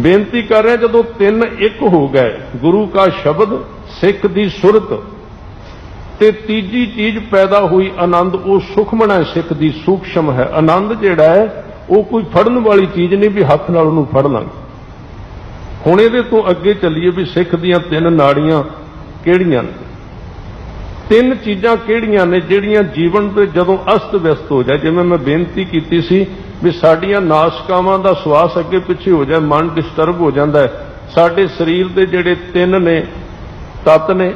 ਬੇਨਤੀ ਕਰ ਰਿਹਾ ਜਦੋਂ ਤਿੰਨ ਇੱਕ ਹੋ ਗਏ, ਗੁਰੂ ਕਾ ਸ਼ਬਦ, ਸਿੱਖ ਦੀ ਸੁਰਤ, ਤੇ ਤੀਜੀ ਚੀਜ਼ ਪੈਦਾ ਹੋਈ ਆਨੰਦ, ਉਹ ਸੁਖਮਨ ਹੈ ਸਿੱਖ ਦੀ ਸੂਖਸ਼ਮ ਹੈ। ਆਨੰਦ ਜਿਹੜਾ ਹੈ, ਉਹ ਕੋਈ ਫੜਨ ਵਾਲੀ ਚੀਜ਼ ਨਹੀਂ ਵੀ ਹੱਥ ਨਾਲ ਉਹਨੂੰ ਫੜ ਲਾਂਗੇ। ਹੁਣ ਇਹਦੇ ਤੋਂ ਅੱਗੇ ਚੱਲੀਏ ਵੀ ਸਿੱਖ ਦੀਆਂ ਤਿੰਨ ਨਾੜੀਆਂ ਕਿਹੜੀਆਂ ਨੇ? ਤਿੰਨ ਚੀਜ਼ਾਂ ਕਿਹੜੀਆਂ ਨੇ ਜਿਹੜੀਆਂ ਜੀਵਨ ਦੇ ਜਦੋਂ ਅਸਤ ਵਿਅਸਤ ਹੋ ਜਾਏ? ਜਿਵੇਂ ਮੈਂ ਬੇਨਤੀ ਕੀਤੀ ਸੀ ਵੀ ਸਾਡੀਆਂ ਨਾਸਕਾਵਾਂ ਦਾ ਸਵਾਸ ਅੱਗੇ ਪਿੱਛੇ ਹੋ ਜਾਏ, ਮਨ ਡਿਸਟਰਬ ਹੋ ਜਾਂਦਾ ਹੈ। ਸਾਡੇ ਸਰੀਰ ਦੇ ਜਿਹੜੇ ਤਿੰਨ ਨੇ, ਤਤ ਨੇ,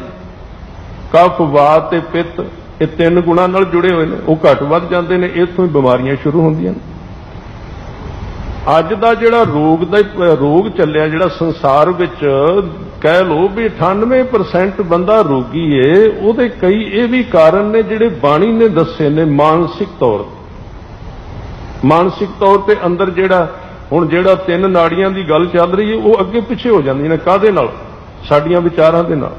ਕਫ, ਵਾਤ ਤੇ ਪਿੱਤ, ਇਹ ਤਿੰਨ ਗੁਣਾ ਨਾਲ ਜੁੜੇ ਹੋਏ ਨੇ। ਉਹ ਘਟ ਵੱਧ ਜਾਂਦੇ ਨੇ, ਇੱਥੋਂ ਹੀ ਬਿਮਾਰੀਆਂ ਸ਼ੁਰੂ ਹੁੰਦੀਆਂ ਨੇ। ਅੱਜ ਦਾ ਜਿਹੜਾ ਰੋਗ ਦਾ ਰੋਗ ਚੱਲਿਆ, ਜਿਹੜਾ ਸੰਸਾਰ ਵਿੱਚ ਕਹਿ ਲੋ ਵੀ 98% ਬੰਦਾ ਰੋਗੀ ਏ, ਉਹਦੇ ਕਈ ਇਹ ਵੀ ਕਾਰਨ ਨੇ ਜਿਹੜੇ ਬਾਣੀ ਨੇ ਦੱਸੇ ਨੇ ਮਾਨਸਿਕ ਤੌਰ ਤੇ। ਮਾਨਸਿਕ ਤੌਰ ਤੇ ਅੰਦਰ ਜਿਹੜਾ, ਹੁਣ ਜਿਹੜਾ ਤਿੰਨ ਨਾੜੀਆਂ ਦੀ ਗੱਲ ਚੱਲ ਰਹੀ ਹੈ ਉਹ ਅੱਗੇ ਪਿੱਛੇ ਹੋ ਜਾਂਦੀਆਂ ਨੇ ਕਾਦੇ ਨਾਲ? ਸਾਡੀਆਂ ਵਿਚਾਰਾਂ ਦੇ ਨਾਲ।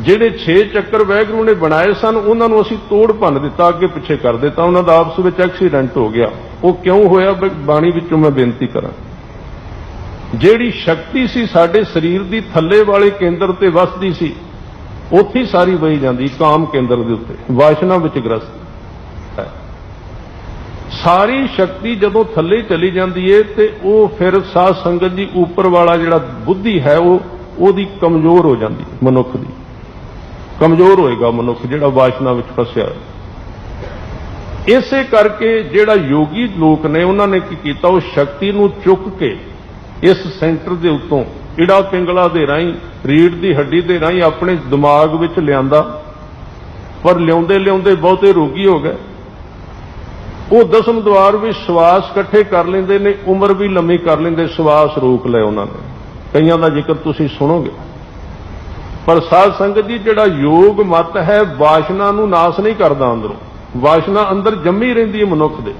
ਜਿਹੜੇ 6 ਚੱਕਰ ਵੈਗਰੂ ਨੇ ਬਣਾਏ ਸਨ, ਉਹਨਾਂ ਨੂੰ ਅਸੀਂ ਤੋੜ ਭੰਨ ਦਿੱਤਾ, ਅੱਗੇ ਪਿੱਛੇ ਕਰ ਦਿੱਤਾ। ਉਹਨਾਂ ਦਾ ਆਪਸ ਵਿੱਚ ਐਕਸੀਡੈਂਟ ਹੋ ਗਿਆ। ਉਹ ਕਿਉਂ ਹੋਇਆ? ਬਾਣੀ ਵਿੱਚੋਂ ਮੈਂ ਬੇਨਤੀ ਕਰਾਂ। ਜਿਹੜੀ ਸ਼ਕਤੀ ਸੀ ਸਾਡੇ ਸਰੀਰ ਦੀ, ਥੱਲੇ ਵਾਲੇ ਕੇਂਦਰ ਤੇ ਵਸਦੀ ਸੀ, ਉੱਥੇ ਸਾਰੀ ਵਹੀ ਜਾਂਦੀ, ਕਾਮ ਕੇਂਦਰ ਦੇ ਉੱਤੇ। ਵਾਸ਼ਨਾ ਵਿੱਚ ਗ੍ਰਸਤ। ਹੈ ਸਾਰੀ ਸ਼ਕਤੀ ਜਦੋਂ ਥੱਲੇ ਚਲੀ ਜਾਂਦੀ ਏ, ਤੇ ਉਹ ਫਿਰ ਸਾਧ ਸੰਗਤ ਦੀ ਉੱਪਰ ਵਾਲਾ ਜਿਹੜਾ ਬੁੱਧੀ ਹੈ, ਉਹ ਉਹਦੀ ਕਮਜ਼ੋਰ ਹੋ ਜਾਂਦੀ, ਮਨੁੱਖ ਦੀ। ਕਮਜ਼ੋਰ ਹੋਏਗਾ ਮਨੁੱਖ ਜਿਹੜਾ ਵਾਸ਼ਨਾ ਵਿੱਚ ਫਸਿਆ ਇਸੇ ਕਰਕੇ ਜਿਹੜਾ ਯੋਗੀ ਲੋਕ ਨੇ, ਉਹਨਾਂ ਨੇ ਕੀ ਕੀਤਾ? ਉਹ ਸ਼ਕਤੀ ਨੂੰ ਚੁੱਕ ਕੇ ਇਸ ਸੈਂਟਰ ਦੇ ਉੱਤੋਂ ਇੜਾ ਪਿੰਗਲਾ ਦੇ ਰਾਹੀਂ ਰੀੜ ਦੀ ਹੱਡੀ ਦੇ ਰਾਹੀਂ ਆਪਣੇ ਦਿਮਾਗ ਵਿੱਚ ਲਿਆਂਦਾ। ਪਰ ਲਿਆਉਂਦੇ ਲਿਆਉਂਦੇ ਬਹੁਤੇ ਰੋਗੀ ਹੋ ਗਏ। ਉਹ ਦਸਮ ਦਵਾਰ ਵੀ ਸਵਾਸ ਇਕੱਠੇ ਕਰ ਲੈਂਦੇ ਨੇ, ਉਮਰ ਵੀ ਲੰਮੀ ਕਰ ਲੈਂਦੇ, ਸਵਾਸ ਰੋਕ ਲੈ ਉਹਨਾਂ ਨੇ। ਕਈਆਂ ਦਾ ਜ਼ਿਕਰ ਤੁਸੀਂ ਸੁਣੋਗੇ। ਪਰ ਸਾਧ ਸੰਗਤ ਜੀ, ਜਿਹੜਾ ਯੋਗ ਮਤ ਹੈ, ਵਾਸ਼ਨਾ ਨੂੰ ਨਾਸ ਨਹੀਂ ਕਰਦਾ ਅੰਦਰੋਂ। ਵਾਸ਼ਨਾ ਅੰਦਰ ਜੰਮੀ ਰਹਿੰਦੀ ਹੈ ਮਨੁੱਖ ਦੇ।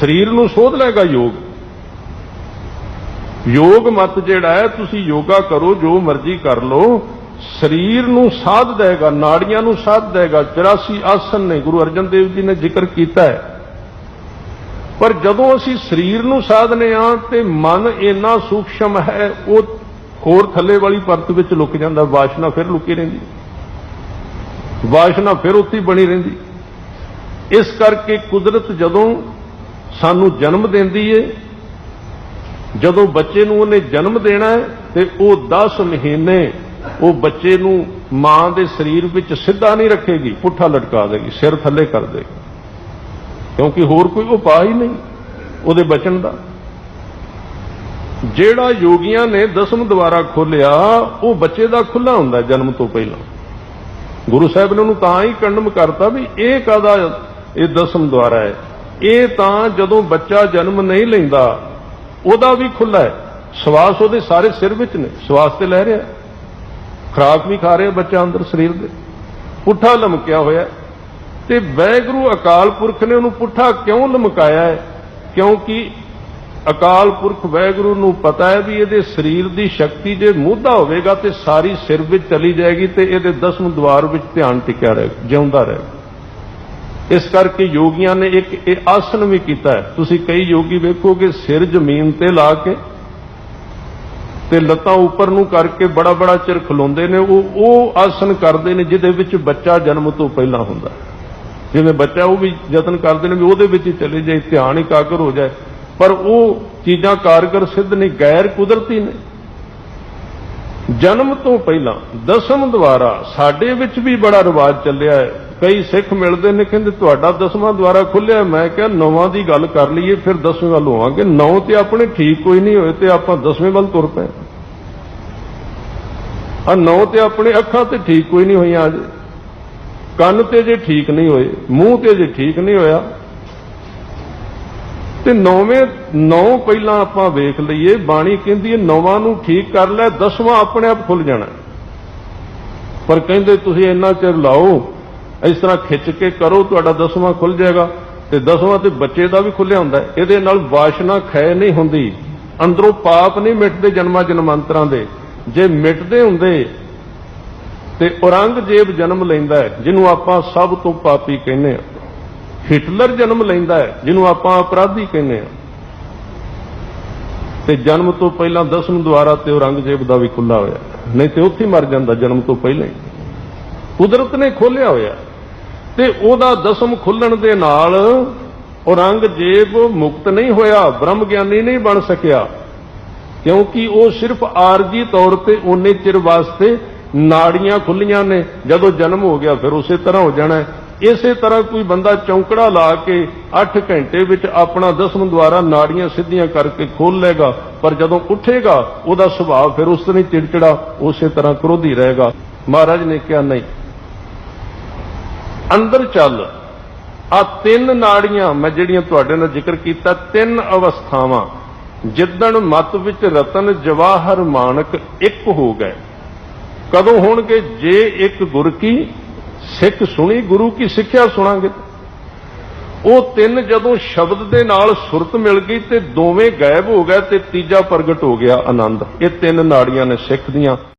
ਸਰੀਰ ਨੂੰ ਸੋਧ ਲਏਗਾ ਯੋਗ। ਯੋਗ ਮਤ ਜਿਹੜਾ ਹੈ, ਤੁਸੀਂ ਯੋਗਾ ਕਰੋ, ਜੋ ਮਰਜ਼ੀ ਕਰ ਲਓ। ਸਰੀਰ ਨੂੰ ਸਾਧ ਦੇਗਾ, ਨਾੜੀਆਂ ਨੂੰ ਸਾਧ ਦੇਗਾ। 84 ਆਸਨ ਨੇ ਗੁਰੂ ਅਰਜਨ ਦੇਵ ਜੀ ਨੇ ਜ਼ਿਕਰ ਕੀਤਾ ਹੈ। ਪਰ ਜਦੋਂ ਅਸੀਂ ਸਰੀਰ ਨੂੰ ਸਾਧਨੇ ਆ, ਤੇ ਮਨ ਇੰਨਾ ਸੂਖਸ਼ਮ ਹੈ, ਉਹ ਹੋਰ ਥੱਲੇ ਵਾਲੀ ਪਰਤ ਵਿੱਚ ਲੁਕ ਜਾਂਦਾ, ਵਾਸ਼ਨਾ ਫਿਰ ਲੁਕੀ ਰਹਿੰਦੀ। ਵਾਸ਼ਨਾ ਫਿਰ ਉੱਥੇ ਬਣੀ ਰਹਿੰਦੀ। ਇਸ ਕਰਕੇ ਕੁਦਰਤ ਜਦੋਂ ਸਾਨੂੰ ਜਨਮ ਦਿੰਦੀ ਏ, ਜਦੋਂ ਬੱਚੇ ਨੂੰ ਉਹਨੇ ਜਨਮ ਦੇਣਾ ਤੇ ਉਹ 10 ਮਹੀਨੇ ਉਹ ਬੱਚੇ ਨੂੰ ਮਾਂ ਦੇ ਸਰੀਰ ਵਿੱਚ ਸਿੱਧਾ ਨਹੀਂ ਰੱਖੇਗੀ, ਪੁੱਠਾ ਲਟਕਾ ਦੇਗੀ, ਸਿਰ ਥੱਲੇ ਕਰ ਦੇਗੀ। ਕਿਉਂਕਿ ਹੋਰ ਕੋਈ ਉਪਾਅ ਹੀ ਨਹੀਂ ਉਹਦੇ ਬਚਣ ਦਾ। ਜਿਹੜਾ ਯੋਗੀਆਂ ਨੇ ਦਸਮ ਦੁਆਰਾ ਖੋਲਿਆ, ਉਹ ਬੱਚੇ ਦਾ ਖੁੱਲਾ ਹੁੰਦਾ ਜਨਮ ਤੋਂ ਪਹਿਲਾਂ। ਗੁਰੂ ਸਾਹਿਬ ਨੇ ਉਹਨੂੰ ਤਾਂ ਹੀ ਕੰਡਮ ਕਰਤਾ ਵੀ ਇਹ ਕਾਦਾ ਇਹ ਦਸਮ ਦੁਆਰਾ ਹੈ। ਇਹ ਤਾਂ ਜਦੋਂ ਬੱਚਾ ਜਨਮ ਨਹੀਂ ਲੈਂਦਾ, ਉਹਦਾ ਵੀ ਖੁੱਲਾ ਹੈ। ਸਵਾਸ ਉਹਦੇ ਸਾਰੇ ਸਿਰ ਵਿੱਚ ਨੇ, ਸਵਾਸ ਤੇ ਲੈ ਰਿਹਾ ਖਰਾਕ ਵੀ ਖਾ ਰਿਹਾ ਬੱਚਾ ਅੰਦਰ ਸਰੀਰ ਦੇ। ਪੁੱਠਾ ਲਮਕਿਆ ਹੋਇਆ ਤੇ ਵੈਗੁਰੂ ਅਕਾਲ ਪੁਰਖ ਨੇ ਉਹਨੂੰ ਪੁੱਠਾ ਕਿਉਂ ਲਮਕਾਇਆ ਹੈ? ਕਿਉਂਕਿ ਅਕਾਲ ਪੁਰਖ ਵੈਗੁਰੂ ਨੂੰ ਪਤਾ ਹੈ ਵੀ ਇਹਦੇ ਸਰੀਰ ਦੀ ਸ਼ਕਤੀ ਜੇ ਮੋਢਾ ਹੋਵੇਗਾ ਤੇ ਸਾਰੀ ਸਿਰ ਵਿੱਚ ਚਲੀ ਜਾਏਗੀ ਤੇ ਇਹਦੇ ਦਸਮ ਦਵਾਰ ਵਿੱਚ ਧਿਆਨ ਟਿਕਿਆ ਰਹੇਗਾ, ਜਿਉਂਦਾ ਰਹੇਗਾ। ਇਸ ਕਰਕੇ ਯੋਗੀਆਂ ਨੇ ਇੱਕ ਇਹ ਆਸਨ ਵੀ ਕੀਤਾ ਹੈ। ਤੁਸੀਂ ਕਈ ਯੋਗੀ ਵੇਖੋਗੇ ਸਿਰ ਜ਼ਮੀਨ ਤੇ ਲਾ ਕੇ ਤੇ ਲੱਤਾਂ ਉੱਪਰ ਨੂੰ ਕਰਕੇ ਬੜਾ ਬੜਾ ਚਿਰ ਖਲੋਂਦੇ ਨੇ, ਉਹ ਉਹ ਆਸਨ ਕਰਦੇ ਨੇ ਜਿਹਦੇ ਵਿੱਚ ਬੱਚਾ ਜਨਮ ਤੋਂ ਪਹਿਲਾਂ ਹੁੰਦਾ। ਜਿਵੇਂ ਬੱਚਾ ਉਹ ਵੀ ਯਤਨ ਕਰਦੇ ਨੇ ਵੀ ਉਹਦੇ ਵਿੱਚ ਹੀ ਚਲੇ ਜਾਏ, ਧਿਆਨ ਇਕਾਗਰ ਹੋ ਜਾਏ। ਪਰ ਉਹ ਚੀਜ਼ਾਂ ਕਾਰਗਰ ਸਿੱਧ ਨਹੀਂ, ਗੈਰ ਕੁਦਰਤੀ ਨੇ। ਜਨਮ ਤੋਂ ਪਹਿਲਾਂ ਦਸਮ ਦੁਆਰਾ ਸਾਡੇ ਵਿੱਚ ਵੀ ਬੜਾ ਰਿਵਾਜ ਚੱਲਿਆ ਹੈ। ਕਈ ਸਿੱਖ ਮਿਲਦੇ ਨੇ, ਕਹਿੰਦੇ ਤੁਹਾਡਾ ਦਸਵਾਂ ਦੁਆਰਾ ਖੁੱਲਿਆ ਮੈਂ ਕਿਹਾ ਨੌਵਾਂ ਦੀ ਗੱਲ ਕਰ ਲਈਏ, ਫਿਰ ਦਸਵੇਂ ਵੱਲ ਹੋਵਾਂਗੇ। ਨੌ ਤੇ ਆਪਣੇ ਠੀਕ ਕੋਈ ਨਹੀਂ ਹੋਏ ਤੇ ਆਪਾਂ ਦਸਵੇਂ ਵੱਲ ਤੁਰ ਪਏ। ਆ ਨੌ ਤੇ ਆਪਣੇ ਅੱਖਾਂ ਤੇ ਠੀਕ ਕੋਈ ਨਹੀਂ ਹੋਈਆਂ ਅਜੇ। ਕੰਨ ਤੇ ਜੇ ਠੀਕ ਨਹੀਂ ਹੋਏ, ਮੂੰਹ ਤੇ ਜੇ ਠੀਕ ਨਹੀਂ ਹੋਇਆ ਤੇ ਨੌਵੇਂ, ਨੌ ਪਹਿਲਾਂ ਆਪਾਂ ਵੇਖ ਲਈਏ, ਬਾਣੀ ਕਹਿੰਦੀ ਹੈ, ਨੌਵਾਂ ਨੂੰ ਠੀਕ ਕਰ ਲੈ, ਦਸਵਾਂ ਆਪਣੇ ਆਪ ਖੁੱਲ ਜਾਣਾ। ਪਰ ਕਹਿੰਦੇ ਤੁਸੀਂ ਇੰਨਾ ਚਿਰ ਲਾਓ, ਇਸ ਤਰ੍ਹਾਂ ਖਿੱਚ ਕੇ ਕਰੋ, ਤੁਹਾਡਾ ਦਸਵਾਂ ਖੁੱਲ ਜਾਏਗਾ। ਤੇ ਦਸਵਾਂ ਤੇ ਬੱਚੇ ਦਾ ਵੀ ਖੁੱਲਿਆ ਹੁੰਦਾ ਇਹਦੇ ਨਾਲ ਵਾਸ਼ਨਾ ਖੈ ਨਹੀਂ ਹੁੰਦੀ। ਅੰਦਰੋਂ ਪਾਪ ਨਹੀਂ ਮਿਟਦੇ ਜਨਮਾਂ ਜਨਮਾਂਤਰਾਂ ਦੇ। ਜੇ ਮਿਟਦੇ ਹੁੰਦੇ, ਤੇ ਔਰੰਗਜ਼ੇਬ ਜਨਮ ਲੈਂਦਾ ਜਿਹਨੂੰ ਆਪਾਂ ਸਭ ਤੋਂ ਪਾਪੀ ਕਹਿੰਦੇ ਆ ਹਿਟਲਰ ਜਨਮ ਲੈਂਦਾ ਹੈ, ਜਿਹਨੂੰ ਆਪਾਂ ਅਪਰਾਧੀ ਕਹਿੰਦੇ ਆ ਤੇ ਜਨਮ ਤੋਂ ਪਹਿਲਾਂ ਦਸਮ ਦੁਆਰਾ ਤੇ ਔਰੰਗਜ਼ੇਬ ਦਾ ਵੀ ਖੁੱਲਾ ਹੋਇਆ। ਨਹੀਂ ਤੇ ਉੱਥੇ ਮਰ ਜਾਂਦਾ ਜਨਮ ਤੋਂ ਪਹਿਲਾਂ ਹੀ। ਕੁਦਰਤ ਨੇ ਖੋਲਿਆ ਹੋਇਆ। ਤੇ ਉਹਦਾ ਦਸਮ ਖੁੱਲਣ ਦੇ ਨਾਲ ਔਰੰਗਜ਼ੇਬ ਮੁਕਤ ਨਹੀਂ ਹੋਇਆ ਬ੍ਰਹਮ ਗਿਆਨੀ ਨਹੀਂ ਬਣ ਸਕਿਆ। ਕਿਉਂਕਿ ਉਹ ਸਿਰਫ ਆਰਜੀ ਤੌਰ ਤੇ ਉਹਨੇ ਚਿਰ ਵਾਸਤੇ ਨਾੜੀਆਂ ਖੁੱਲੀਆਂ ਨੇ। ਜਦੋਂ ਜਨਮ ਹੋ ਗਿਆ, ਫਿਰ ਉਸੇ ਤਰ੍ਹਾਂ ਹੋ ਜਾਣਾ ਇਸੇ ਤਰ੍ਹਾਂ ਕੋਈ ਬੰਦਾ ਚੌਂਕੜਾ ਲਾ ਕੇ 8 ਘੰਟੇ ਵਿੱਚ ਆਪਣਾ ਦਸਮ ਦੁਆਰਾ ਨਾੜੀਆਂ ਸਿੱਧੀਆਂ ਕਰਕੇ ਖੋਲ ਲੇਗਾ ਪਰ ਜਦੋਂ ਉੱਠੇਗਾ, ਉਹਦਾ ਸੁਭਾਅ ਫਿਰ ਉਸ ਤਰ੍ਹਾਂ ਹੀ ਚਿੜਚਿੜਾ, ਉਸੇ ਤਰ੍ਹਾਂ ਕ੍ਰੋਧੀ ਰਹੇਗਾ। ਮਹਾਰਾਜ ਨੇ ਕਿਹਾ, ਨਹੀਂ। ਅੰਦਰ ਚੱਲ। ਆ ਤਿੰਨ ਨਾੜੀਆਂ ਮੈਂ ਜਿਹੜੀਆਂ ਤੁਹਾਡੇ ਨਾਲ ਜ਼ਿਕਰ ਕੀਤਾ, ਤਿੰਨ ਅਵਸਥਾਵਾਂ। ਜਿੱਦਣ ਮਤ ਵਿੱਚ ਰਤਨ ਜਵਾਹਰ ਮਾਨਕ ਇੱਕ ਹੋ ਗਏ। ਕਦੋਂ ਹੋਣਗੇ? ਜੇ ਇੱਕ ਗੁਰ ਕੀ ਸਿੱਖ ਸੁਣੀ, ਗੁਰੂ ਕੀ ਸਿੱਖਿਆ ਸੁਣਾਂਗੇ? ਉਹ ਤਿੰਨ ਜਦੋਂ ਸ਼ਬਦ ਦੇ ਨਾਲ ਸੁਰਤ ਮਿਲ ਗਈ ਤੇ ਦੋਵੇਂ ਗਾਇਬ ਹੋ ਗਏ ਤੇ ਤੀਜਾ ਪ੍ਰਗਟ ਹੋ ਗਿਆ ਆਨੰਦ। ਇਹ ਤਿੰਨ ਨਾੜੀਆਂ ਨੇ ਸਿੱਖ ਦੀਆਂ।